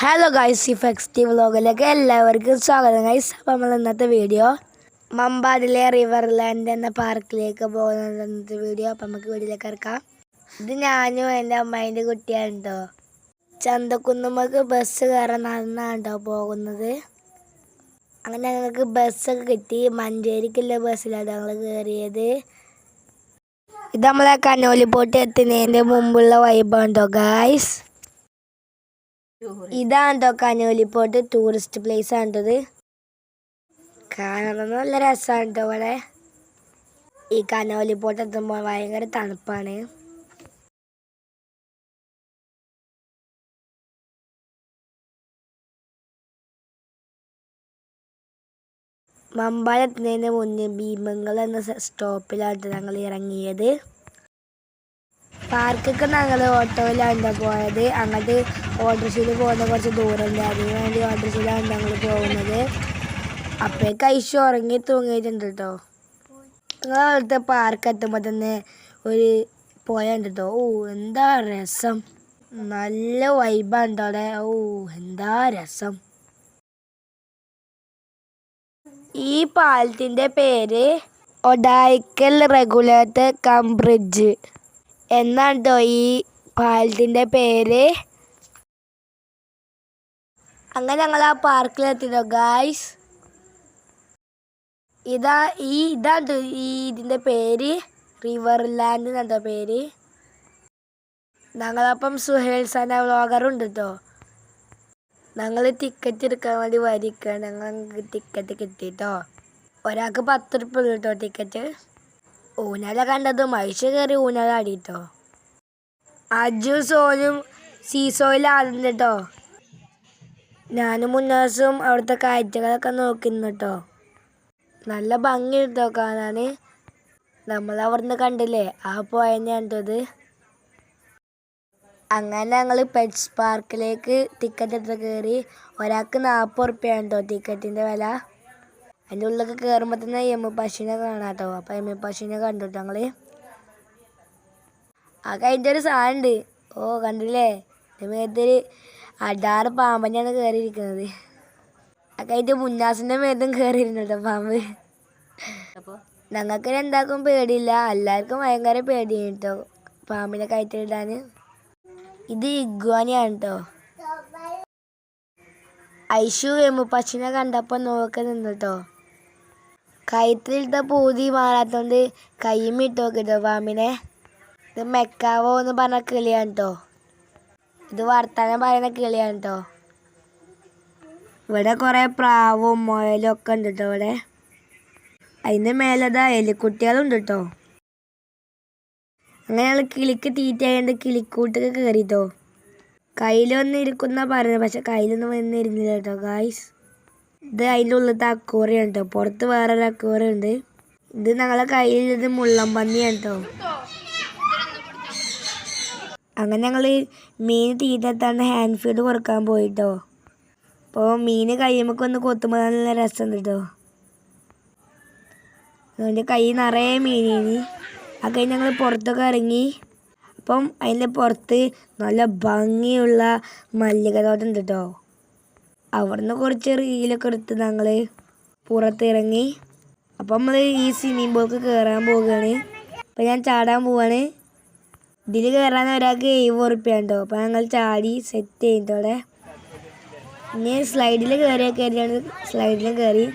Hello guys ഈ ഫെക്സ്റ്റി വ്ലോഗിലേക്ക് എല്ലാവർക്കും സ്വാഗതം ഗൈസ് അപ്പോൾ നമ്മൾ ഇന്നത്തെ വീഡിയോ മമ്പാടിലെ റിവർലാൻഡ് എന്ന പാർക്കിലേക്ക് പോകുന്ന ഇന്നത്തെ വീഡിയോ അപ്പം നമുക്ക് വീട്ടിലേക്ക് ഇറക്കാം ഇത് ഞാനും എന്റെ അമ്മേന്റെ കുട്ടിയാണ് കേട്ടോ ചന്തക്കുന്നുമ്മക്ക് ബസ് കയറാൻ നടന്നാണ് കേട്ടോ പോകുന്നത്. അങ്ങനെ ഞങ്ങൾക്ക് ബസ്സൊക്കെ കിട്ടി. മഞ്ചേരിക്കുള്ള ബസ്സിലാണ് ഞങ്ങൾ കയറിയത് ഇത് നമ്മളെ കനോലിപ്പോട്ട് എത്തുന്നതിന്റെ മുമ്പുള്ള വൈബാണ് കേട്ടോ ഗായ്സ് ഇതാണ് കേട്ടോ കനോലിപ്പോട്ട് ടൂറിസ്റ്റ് പ്ലേസ് ആണ്ടത്? കാണാൻ നല്ല രസമാണ് ഇവിടെ ഈ കനോലിപ്പോട്ട് എത്തുമ്പോൾ ഭയങ്കര തണുപ്പാണ്. എത്തുന്നതിന് മുന്നേ ഭീമംഗൽ എന്ന സ്റ്റോപ്പിലാണ് ഞങ്ങൾ ഇറങ്ങിയത്. പാർക്കൊക്കെ ഞങ്ങൾ ഓട്ടോയിലാണ് പോയത്. അങ്ങോട്ട് ഓട്ടോറിക്ഷയിൽ പോകുന്ന കുറച്ച് ദൂരമുണ്ട്. അതിന് വേണ്ടി ഓട്ടോറിക്ഷയിലാണ് ഞങ്ങൾ പോകുന്നത്. അപ്പോഴേക്ക് ഐശു ഉറങ്ങി തൂങ്ങിയിട്ടുണ്ട് കേട്ടോ ഞങ്ങൾ അവിടുത്തെ പാർക്ക് എത്തുമ്പോൾ തന്നെ ഒരു പോയുണ്ട് കേട്ടോ ഓ എന്താ രസം. നല്ല വൈബാണ് അവിടെ. ഓ എന്താ രസം. ഈ പാലത്തിന്റെ പേര് ഒഡായിക്കൽ റെഗുലേറ്റർ കം ബ്രിഡ്ജ്. എന്നാണ് കേട്ടോ ഈ പാലത്തിന്റെ പേര്? അങ്ങനെ ഞങ്ങൾ ആ പാർക്കിലെത്തിട്ടോ ഗായ്സ് ഇതാ ഈ ഇതാണ് ഈ ഇതിന്റെ പേര്? റിവർ ലാൻഡ് എന്നാ പേര്? ഞങ്ങളപ്പം സുഹേൽ സന വ്ളോഗറുണ്ട് കേട്ടോ ഞങ്ങൾ ടിക്കറ്റ് എടുക്കാൻ വേണ്ടി വരിക്കുക ഞങ്ങൾ ടിക്കറ്റ് കിട്ടിയിട്ടോ ഒരാൾക്ക് പത്ത് റുപ്യ കേട്ടോ ടിക്കറ്റ് ഊഞ്ഞാല കണ്ടത് മനുഷ്യ കയറി ഊനല ആടിട്ടോ അജു സോനും സീസോയിൽ ആടുന്നുട്ടോ ഞാനും മുന്നാസും അവിടുത്തെ കാഴ്ചകളൊക്കെ നോക്കുന്നുട്ടോ. നല്ല ഭംഗി എടുത്തോ കാണാൻ നമ്മൾ അവിടുന്ന് കണ്ടില്ലേ? ആ പോയെന്ന് ട്ടോ ഇത് അങ്ങനെ ഞങ്ങൾ പെറ്റ്സ് പാർക്കിലേക്ക് ടിക്കറ്റ് എടുത്ത് കയറി. ഒരാൾക്ക് നാൽപ്പത് ഉറുപ്പ്യാണ് കേട്ടോ ടിക്കറ്റിന്റെ വില? അതിന്റെ ഉള്ളിലൊക്കെ കയറുമ്പോൾ തന്നെ എമ്മ പശുവിനെ കാണാട്ടോ. അപ്പം അപ്പോൾ എമ്മ പശുവിനെ കണ്ടു ഞങ്ങൾ ആ കഴിഞ്ഞിട്ട് ഒരു സാധനം ഉണ്ട് ഓ കണ്ടില്ലേ? മേത്തൊരു അടാറ് പാമ്പനെയാണ് കയറിയിരിക്കുന്നത് ആ കഴിഞ്ഞ മുന്നാസിന്റെ മേത്തും കയറിയിരുന്നുട്ടോ പാമ്പ്. അപ്പോൾ ഞങ്ങൾക്ക് എന്താക്കും പേടിയില്ല. എല്ലാവർക്കും ഭയങ്കര പേടിയാണ് കേട്ടോ പാമ്പിനെ കയറ്റിടാൻ ഇത് ഇഗ്വാനിയാണ് കേട്ടോ ഐഷു പശുവിനെ കണ്ടപ്പോൾ നോക്കി നിന്നു കേട്ടോ കയറ്റിലിട്ട പൂതി മാറാത്തോണ്ട് കയ്യും കയ്യുമിട്ട് നോക്കിട്ടോ പാമ്പിനെ ഇത് മെക്കാവോ എന്ന് പറഞ്ഞ കിളിയാണ് കേട്ടോ ഇത് വർത്താനം പറയുന്ന കിളിയാണ് കേട്ടോ ഇവിടെ കുറേ പ്രാവും മുയലും ഒക്കെ ഉണ്ട് കേട്ടോ ഇവിടെ. അതിന്റെ മേലതാ എലിക്കുട്ടികളുണ്ട് കേട്ടോ അങ്ങനെയുള്ള കിളിക്ക് തീറ്റയായതുകൊണ്ട് കിളിക്കൂട്ടൊക്കെ കയറിട്ടോ കയ്യിൽ ഇരിക്കുന്ന പറയുന്നത് പക്ഷെ കയ്യിലൊന്നും വന്നിരുന്നില്ല കേട്ടോ ഗായ്സ് ഇത് അതിന്റെ ഉള്ളിലത്തെ അക്കോറിയാണ് കേട്ടോ പുറത്ത് വേറൊരു അക്കോറി ഉണ്ട് ഇത് ഞങ്ങളെ കയ്യിൽ മുള്ളം പന്നിയാണ് കേട്ടോ അങ്ങനെ ഞങ്ങൾ മീൻ തീറ്റത്താണ് ഹാൻഡ് ഫീഡ് കൊടുക്കാൻ പോയിട്ടോ. അപ്പോൾ മീൻ കയ്യുമ്പോൾ ഒന്ന് കൊത്തുമ്പോൾ നല്ല രസമുണ്ട് കേട്ടോ അതിന്റെ കൈ നിറയെ മീനിനി. ആ കൈ ഞങ്ങൾ പുറത്തൊക്കെ ഇറങ്ങി. അപ്പം അതിന്റെ പുറത്ത് നല്ല ഭംഗിയുള്ള മല്ലിക തോട്ടം ഉണ്ട് കേട്ടോ അവിടുന്ന് കുറച്ച് റീലൊക്കെ എടുത്ത് ഞങ്ങൾ പുറത്തിറങ്ങി. അപ്പം നമ്മൾ ഈ സ്വിമ്മിംഗ് പൂൾക്ക് കയറാൻ പോവുകയാണ്. അപ്പം ഞാൻ ചാടാൻ പോവാണ്. ഇതിൽ കയറാൻ ഒരാൾക്ക് എഴുപത് ഉറുപ്പ്യ അപ്പം ഞങ്ങൾ ചാടി സെറ്റ് ചെയ്തോടെ ഇനി സ്ലൈഡിൽ കയറി കയറിയാണ് സ്ലൈഡിലും കയറി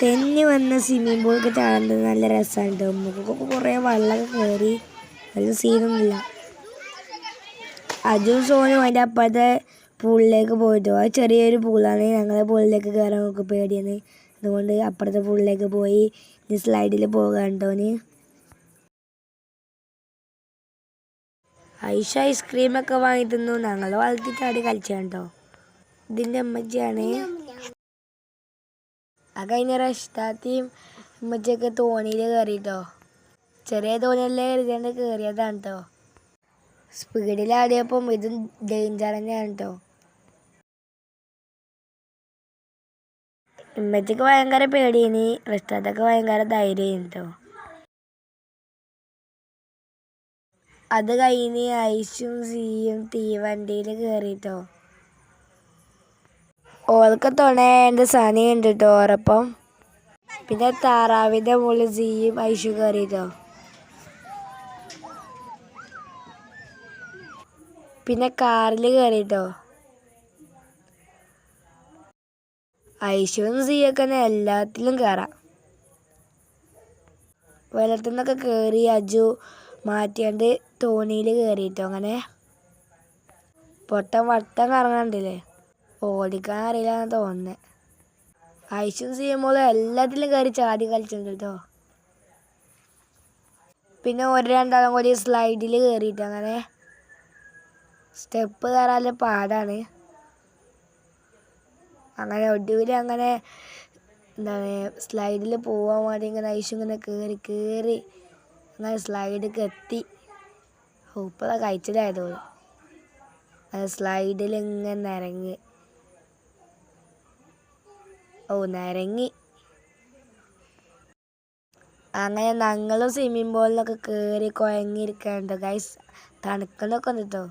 തെന്നി വന്ന സ്വിമ്മിംഗ് പൂളൊക്കെ ചാടുന്നത് നല്ല രസമാണ് കേട്ടോ കുറേ വെള്ളമൊക്കെ കയറി നല്ല സീനൊന്നുമില്ല അജും സോനും അതിന്റെ അപ്പുറത്തെ പൂളിലേക്ക് പോയിട്ടു. അത് ചെറിയൊരു പൂളാണ്. ഞങ്ങളെ പൂളിലേക്ക് കയറാൻ നോക്കി പേടിയാണ്. അതുകൊണ്ട് അപ്പുറത്തെ പൂളിലേക്ക് പോയി ഇനി സ്ലൈഡിൽ പോകാണ്ടോന് ഐഷ ഐസ്ക്രീമൊക്കെ വാങ്ങി തിന്നു. ഞങ്ങൾ വളർത്തി ചാടി കളിച്ചോ ഇതിന്റെ അമ്മച്ചിയാണ് ആ കഴിഞ്ഞ റഷ്താത്തിയും അമ്മച്ചിയൊക്കെ തോണിയിൽ കയറിട്ടോ ചെറിയ തോണിയല്ലേ കരുതേണ്ട കയറിയതാണ് കേട്ടോ സ്പീഡിലാടിയപ്പം ഇതും ഡേഞ്ചർ തന്നെയാണ് കേട്ടോ ഇമ്മച്ചക്ക് ഭയങ്കര പേടിയേനി. റഷ്താത്തൊക്കെ ഭയങ്കര ധൈര്യം കേട്ടോ അത് കഴിഞ്ഞ് ഐഷും സിയും തീവണ്ടിയിൽ കയറിട്ടോ ഓൾക്ക് തുണേന്റെ സനിയുണ്ട് കേട്ടോ ഓരപ്പം. പിന്നെ താറാവിന്റെ മുകളിൽ സിയും ഐഷു കയറിട്ടോ പിന്നെ കാറിൽ കയറിട്ടോ ഐശുവും സിയൊക്കെ എല്ലാത്തിലും കയറാം വെള്ളത്തിൽ നിന്നൊക്കെ കയറി അജു മാറ്റിയണ്ട് തോണിയിൽ കയറിയിട്ടോ അങ്ങനെ. പൊട്ടം വട്ടം കറങ്ങണ്ടില്ലേ? ഓടിക്കാൻ അറിയില്ല തോന്നുന്നത് ഐഷും ചെയ്യുമ്പോൾ എല്ലാത്തിലും കയറി ചാടി കളിച്ചിട്ടുണ്ട് പിന്നെ ഒരു രണ്ടാളും കൂടി സ്ലൈഡിൽ കയറിയിട്ട് അങ്ങനെ. സ്റ്റെപ്പ് കയറാൻ പാടാണ്. അങ്ങനെ ഒടുവിൽ അങ്ങനെ എന്താണ് സ്ലൈഡിൽ പോവാൻ വേണ്ടി ഇങ്ങനെ ഐശു ഇങ്ങനെ കയറി കയറി അങ്ങനെ സ്ലൈഡിലേക്ക് എത്തി. ഉപ്പത കഴിച്ചിലായതോളൂ അത് സ്ലൈഡിൽ ഇങ്ങനെ നിരങ്ങി. ഓ നിരങ്ങി. അങ്ങനെ ഞങ്ങളും സ്വിമ്മിംഗ് പൂളിലൊക്കെ കയറി കുഴങ്ങിയിരിക്കണ്ടോ ഗൈസ് തണുക്കുന്നൊക്കെ ഉണ്ട് കേട്ടോ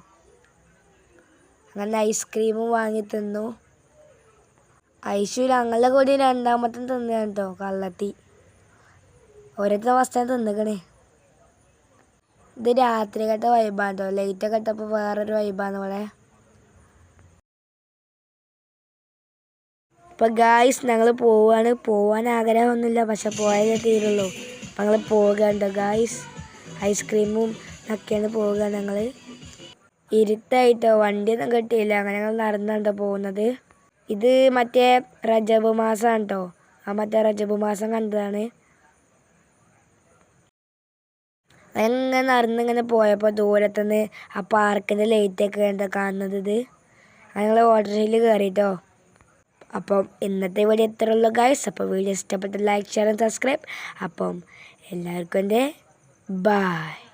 അങ്ങനെ ഐസ്ക്രീമും വാങ്ങി തിന്നു. ഐശു ഞങ്ങളുടെ കൂടി രണ്ടാമത്തെ തിന്നു കേട്ടോ കള്ളത്തി ഓരോരുത്തർ വസ്ത്രം തിന്നിക്കണേ. ഇത് രാത്രി കെട്ട വൈബാണ് കേട്ടോ ലൈറ്റൊക്കെ ഇട്ടപ്പോൾ വേറൊരു വൈബാണ് ഇവിടെ ഇപ്പം ഗായ്സ് ഞങ്ങൾ പോവാണ്. പോവാൻ ആഗ്രഹമൊന്നുമില്ല പക്ഷെ പോയാലേ തീരുള്ളൂ. അപ്പം ഞങ്ങൾ പോവുകയുണ്ട് ഗായ്സ് ഐസ്ക്രീമും ഒക്കെയാണ് പോവുക ഞങ്ങൾ ഇരുട്ടായിട്ടോ വണ്ടിയൊന്നും കിട്ടിയില്ല. അങ്ങനെ ഞങ്ങൾ നടന്നാണ്ടോ പോകുന്നത്? ഇത് മറ്റേ റജബ് കേട്ടോ ആ മറ്റേ റജബ് മാസം കണ്ടതാണ്. അങ്ങനെ നടന്നിങ്ങനെ പോയപ്പോൾ ദൂരത്തുനിന്ന് ആ പാർക്കിന്റെ ലൈറ്റൊക്കെ എന്താ കാണുന്നത് ഇത്? ഞങ്ങൾ ഓട്ടോറിൽ കയറിയിട്ടോ അപ്പം ഇന്നത്തെ വീഡിയോ എത്ര ഉള്ളൂ ഗൈസ് അപ്പോൾ വീഡിയോ ഇഷ്ടപ്പെട്ട ലൈക്ക് ഷെയർ സബ്സ്ക്രൈബ് അപ്പം എല്ലാവർക്കും എന്റെ ബായ്